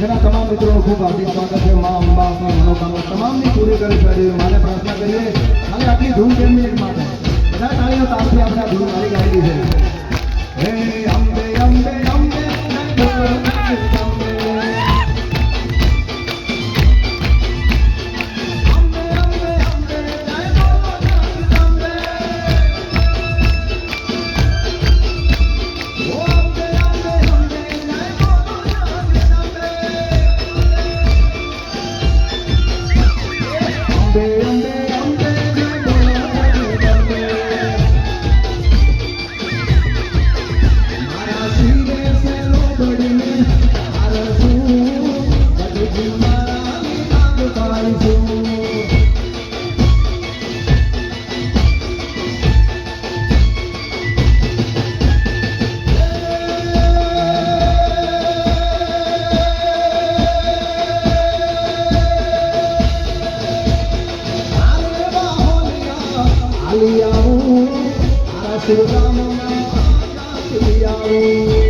પંચના તમામ મિત્રો ખૂબ હાર્દિક સ્વાગત છે. મા, અંબા આપણી મનોકામના તમામની પૂરી કરે છે. માને પ્રાર્થના કરીએ. અને આટલી ધૂમ કેમ માટે. બધા તાળીઓ તારથી આપણે ધૂમ ఆలియావు అరశివరామ ఆలియావు